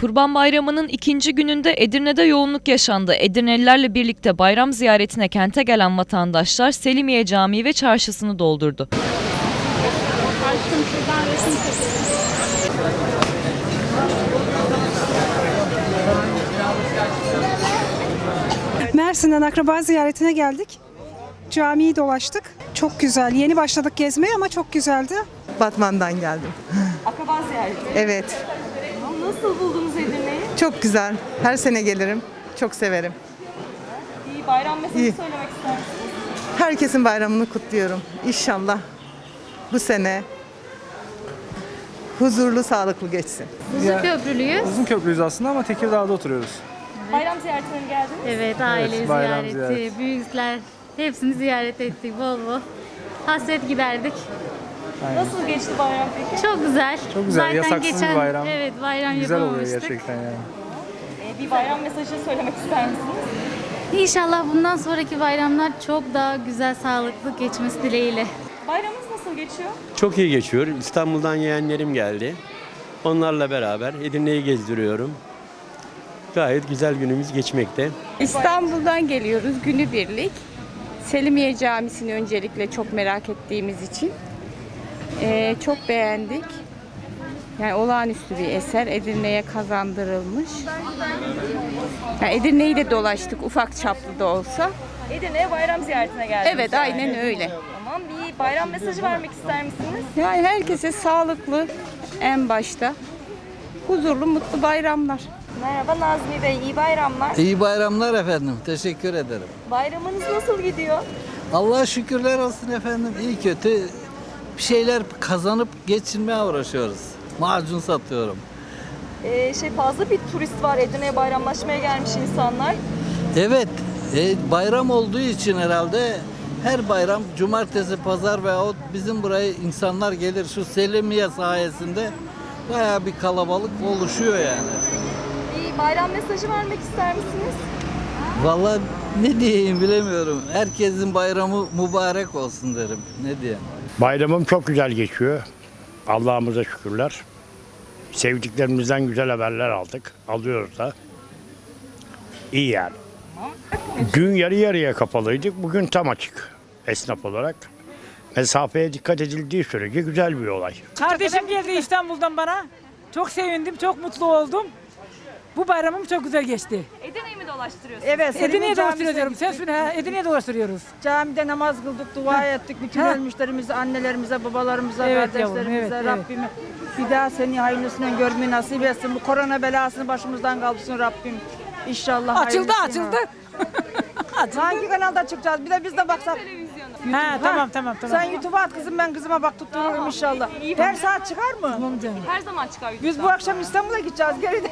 Kurban Bayramı'nın ikinci gününde Edirne'de yoğunluk yaşandı. Edirnelilerle birlikte bayram ziyaretine kente gelen vatandaşlar Selimiye Camii ve çarşısını doldurdu. Mersin'den akraba ziyaretine geldik. Camiyi dolaştık. Çok güzel. Yeni başladık gezmeye ama çok güzeldi. Batman'dan geldim. Akraba ziyareti. Evet. Nasıl buldunuz Edirne'yi? Çok güzel. Her sene gelirim. Çok severim. İyi bayram mesajı İyi. söylemek ister misiniz? Herkesin bayramını kutluyorum. İnşallah bu sene huzurlu, sağlıklı geçsin. Uzun köprülüyüz. Uzun köprüyüz aslında ama Tekirdağ'da oturuyoruz. Bayram ziyaretine mi geldiniz? Evet aile bayram ziyareti, ziyareti. büyükler hepsini ziyaret ettik bol bol. Hasret giderdik. Nasıl geçti bayram peki? Çok güzel. Çok güzel, Zaten yasaksız geçen, bir bayram. Evet bayram Güzel oluyor gerçekten yani. Ee, bir bayram mesajı söylemek ister misiniz? İnşallah bundan sonraki bayramlar çok daha güzel, sağlıklı geçmesi dileğiyle. Bayramınız nasıl geçiyor? Çok iyi geçiyor. İstanbul'dan yeğenlerim geldi. Onlarla beraber Edirne'yi gezdiriyorum. Gayet güzel günümüz geçmekte. İstanbul'dan geliyoruz günübirlik. Selimiye Camisi'ni öncelikle çok merak ettiğimiz için Ee, çok beğendik. Yani olağanüstü bir eser Edirne'ye kazandırılmış. Yani Edirne'yi de dolaştık ufak çaplı da olsa. Edirne'ye bayram ziyaretine geldiniz. Evet yani. aynen öyle. Tamam bir bayram mesajı vermek ister misiniz? Yani herkese sağlıklı en başta. Huzurlu mutlu bayramlar. Merhaba Nazmi Bey, iyi bayramlar. İyi bayramlar efendim. Teşekkür ederim. Bayramınız nasıl gidiyor? Allah'a şükürler olsun efendim. İyi kötü bir şeyler kazanıp geçinmeye uğraşıyoruz. Macun satıyorum. Ee, şey fazla bir turist var Edirne'ye bayramlaşmaya gelmiş insanlar. Evet, e, bayram olduğu için herhalde her bayram cumartesi, pazar veyahut bizim buraya insanlar gelir. Şu Selimiye sayesinde bayağı bir kalabalık oluşuyor yani. Bir bayram mesajı vermek ister misiniz? Vallahi ne diyeyim bilemiyorum. Herkesin bayramı mübarek olsun derim. Ne diyeyim? Bayramım çok güzel geçiyor. Allah'ımıza şükürler. Sevdiklerimizden güzel haberler aldık. Alıyoruz da. İyi yani. Dün yarı yarıya kapalıydık. Bugün tam açık esnaf olarak. Mesafeye dikkat edildiği sürece güzel bir olay. Kardeşim geldi İstanbul'dan bana. Çok sevindim, çok mutlu oldum. Bu bayramım çok güzel geçti. Edirne'yi mi dolaştırıyorsunuz? Evet, Edirne'ye dolaştırıyorum. Sen söyle, Edirne'ye dolaştırıyoruz. Camide namaz kıldık, dua ettik. Bütün Ha. ölmüşlerimize, annelerimize, babalarımıza, Evet kardeşlerimize, yavrum, evet, Rabbim bir daha seni hayırlısıyla görmeyi nasip etsin. Bu korona belasını başımızdan kaldırsın Rabbim. İnşallah Açıldı, hayırlısıyla. açıldı. açıldı. Hangi kanalda çıkacağız? Bir de biz de baksak. Ha, tamam, tamam, tamam. Sen YouTube'a at kızım ben kızıma bak tuttururum inşallah. Her saat çıkar mı? Her zaman çıkar Biz bu akşam İstanbul'a gideceğiz. Geride.